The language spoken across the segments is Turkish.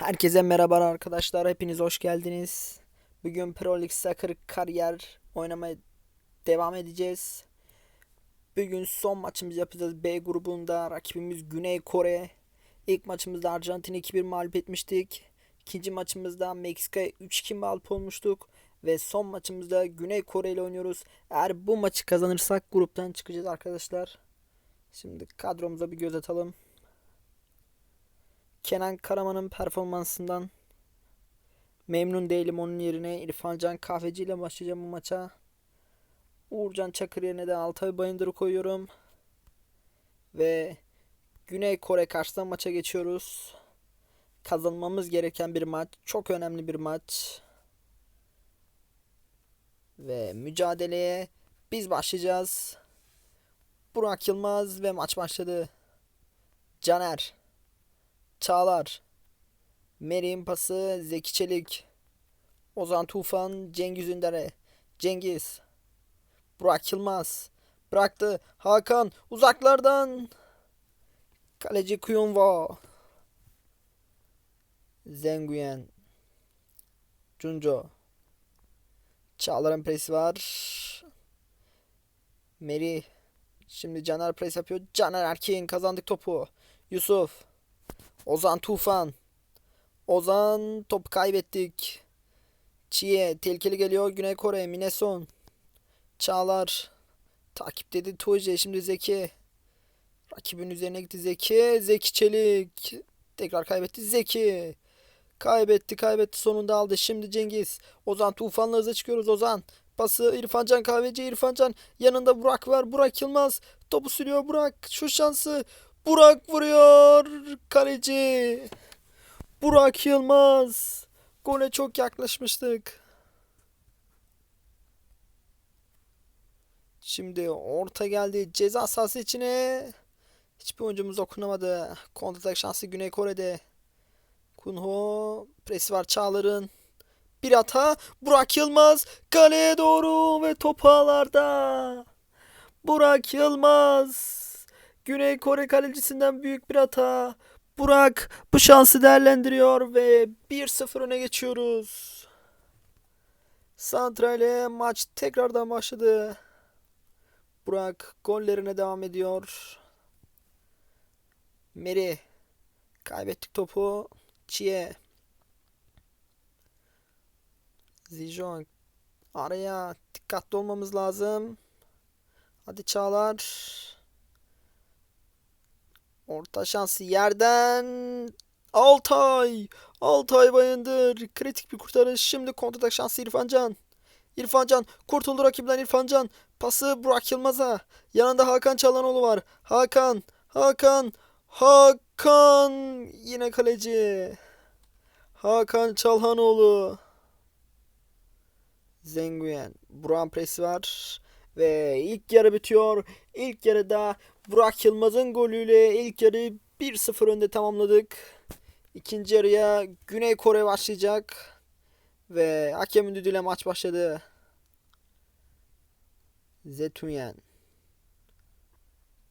Herkese merhaba arkadaşlar. Hepiniz hoş geldiniz. Bugün Pro League Soccer kariyer oynamaya devam edeceğiz. Bugün son maçımızı yapacağız. B grubunda rakibimiz Güney Kore. İlk maçımızda Arjantin'i 2-1 mağlup etmiştik. İkinci maçımızda Meksika'ya 3-2 mağlup olmuştuk. Ve son maçımızda Güney Kore ile oynuyoruz. Eğer bu maçı kazanırsak gruptan çıkacağız arkadaşlar. Şimdi kadromuza bir göz atalım. Kenan Karaman'ın performansından memnun değilim. Onun yerine İrfan Can Kahveci ile başlayacağım bu maça. Uğurcan Çakır yerine de Altay Bayındır'ı koyuyorum. Ve Güney Kore karşısında maça geçiyoruz. Kazanmamız gereken bir maç. Çok önemli bir maç. Ve mücadeleye biz başlayacağız. Burak Yılmaz ve maç başladı. Caner. Çağlar. Merih'in pası Zeki Çelik. Ozan Tufan, Cengiz Ünder'e. Cengiz. Burak Yılmaz. Bıraktı. Hakan uzaklardan. Kaleci Kuyunva. Zenguyen. Cunco. Çağlar'ın presi var. Merih. Şimdi Caner pres yapıyor. Caner Erkin kazandık topu. Yusuf. Ozan Tufan. Ozan top kaybettik. Çiğe tehlikeli geliyor Güney Kore Mineson. Çağlar. Takip dedi Tuğce şimdi Zeki. Rakibin üzerine gitti Zeki. Zeki Çelik. Tekrar kaybetti Zeki. Kaybetti kaybetti sonunda aldı. Şimdi Cengiz. Ozan Tufan'la hızlı çıkıyoruz Ozan. Pası İrfancan Kahveci İrfancan. Yanında Burak var. Burak Yılmaz. Topu sürüyor Burak. Şu şansı. Burak vuruyor. Kaleci. Burak Yılmaz. Gole çok yaklaşmıştık. Şimdi orta geldi ceza sahası içine. Hiçbir oyuncumuz dokunamadı. Kontratak şansı Güney Kore'de. Kunho presi var Çağlar'ın. Bir hata. Burak Yılmaz kaleye doğru ve top ağlarda. Burak Yılmaz. Güney Kore kalecisinden büyük bir hata. Burak bu şansı değerlendiriyor ve 1-0 öne geçiyoruz. Santrale maç tekrardan başladı. Burak gollerine devam ediyor. Meri kaybettik topu. Çiğe. Zijon araya dikkatli olmamız lazım. Hadi Çağlar. Orta şansı yerden Altay. Altay Bayındır. Kritik bir kurtarış. Şimdi kontratak şansı İrfan Can. İrfan Can kurtuldu rakibden İrfan Can. Pası Burak Yılmaz'a. Yanında Hakan Çalhanoğlu var. Hakan. Hakan. Hakan. Yine kaleci. Hakan Çalhanoğlu. Zenguyen. Burak'ın presi var. Ve ilk yarı bitiyor. İlk yarıda Burak Yılmaz'ın golüyle ilk yarıyı 1-0 önde tamamladık. İkinci yarıya Güney Kore başlayacak. Ve hakemin düdüğüyle maç başladı. Zetunyen.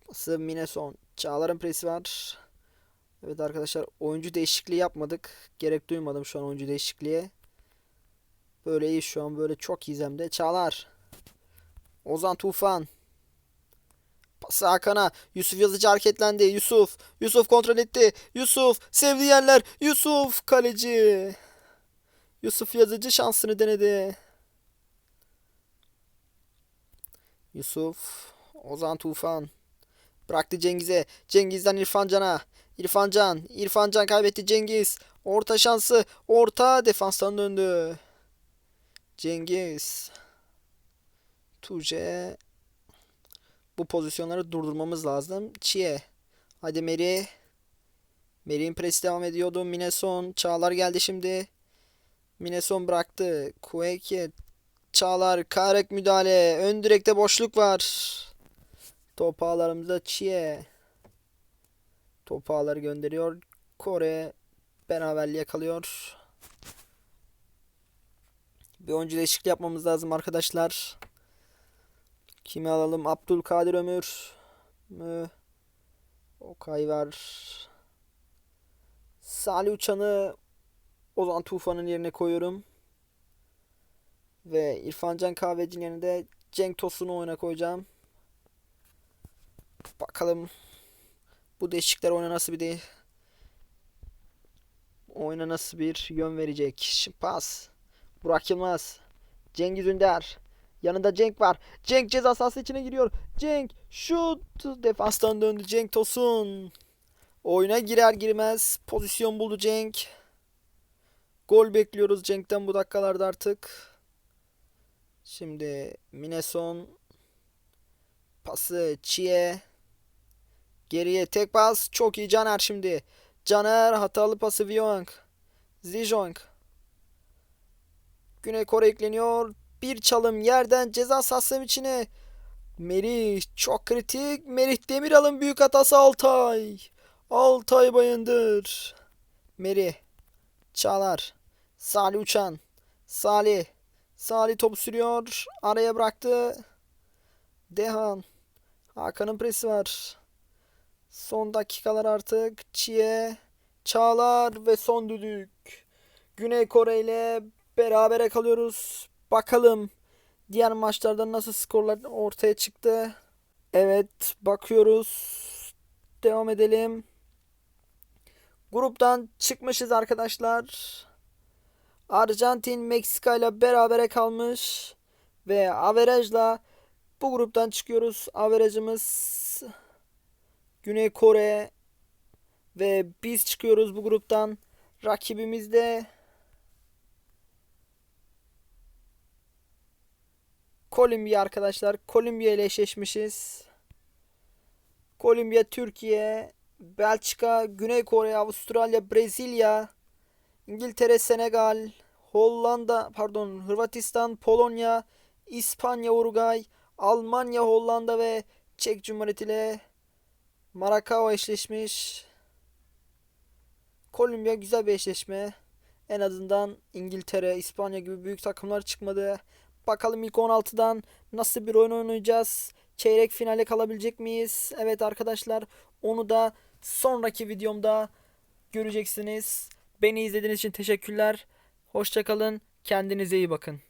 Pası Mineson. Çağlar'ın presi var. Evet arkadaşlar oyuncu değişikliği yapmadık. Gerek duymadım şu an oyuncu değişikliğe. Böyle iyi şu an böyle çok iyiyiz hem de. Çağlar. Ozan Tufan. Pası Hakan'a. Yusuf Yazıcı hareketlendi. Yusuf. Yusuf kontrol etti. Yusuf. Sevdiği yerler. Yusuf. Kaleci. Yusuf Yazıcı şansını denedi. Yusuf. Ozan Tufan. Bıraktı Cengiz'e. Cengiz'den İrfan Can'a. İrfan Can. İrfan Can kaybetti Cengiz. Orta şansı. Orta defanstan döndü. Cengiz. Tuğçe. Bu pozisyonları durdurmamız lazım. Çiğe. Hadi Meri. Meri'nin presi devam ediyordu. Mineson. Çağlar geldi şimdi. Mineson bıraktı. Kueke. Çağlar. Karek müdahale. Ön direkte boşluk var. Top ağlarımızda Çiğe. Top ağları gönderiyor. Kore beraberliği yakalıyor. Bir oyuncu değişikliği yapmamız lazım arkadaşlar. Kimi alalım? Abdülkadir Ömür mü? Okay var. Salih Uçan'ı Ozan Tufan'ın yerine koyuyorum. Ve İrfancan Kahveci'nin yerine de Cenk Tosun'u oyuna koyacağım. Bakalım bu değişiklikler oyuna nasıl bir de oyuna nasıl bir yön verecek. Şimdi pas. Burak Yılmaz. Cengiz Ünder. Yanında Cenk var. Cenk ceza sahası içine giriyor. Cenk şut. Defanstan döndü Cenk Tosun. Oyuna girer girmez pozisyon buldu Cenk. Gol bekliyoruz Cenk'ten bu dakikalarda artık. Şimdi Mineson pası Çiğe. Geriye tek pas. Çok iyi Caner şimdi. Caner hatalı pası Viyong. Zijong. Güney Kore ekleniyor. Bir çalım yerden ceza sahasının içine. Merih çok kritik. Merih Demiral'ın büyük hatası Altay. Altay Bayındır. Merih. Çağlar. Salih Uçan. Salih. Salih topu sürüyor. Araya bıraktı. Dehan. Hakan'ın presi var. Son dakikalar artık. Çiğe. Çağlar ve son düdük. Güney Kore ile berabere kalıyoruz. Bakalım diğer maçlarda nasıl skorlar ortaya çıktı. Evet bakıyoruz. Devam edelim. Gruptan çıkmışız arkadaşlar. Arjantin Meksika ile berabere kalmış ve averajla bu gruptan çıkıyoruz. Averajımız Güney Kore ve biz çıkıyoruz bu gruptan. Rakibimiz de Kolombiya arkadaşlar. Kolombiya ile eşleşmişiz. Kolombiya, Türkiye, Belçika, Güney Kore, Avustralya, Brezilya, İngiltere, Senegal, Hollanda, pardon, Hırvatistan, Polonya, İspanya, Uruguay, Almanya, Hollanda ve Çek Cumhuriyeti ile Maracao eşleşmiş. Kolombiya güzel bir eşleşme. En azından İngiltere, İspanya gibi büyük takımlar çıkmadı. Bakalım ilk 16'dan nasıl bir oyun oynayacağız? Çeyrek finale kalabilecek miyiz? Evet arkadaşlar onu da sonraki videomda göreceksiniz. Beni izlediğiniz için teşekkürler. Hoşçakalın. Kendinize iyi bakın.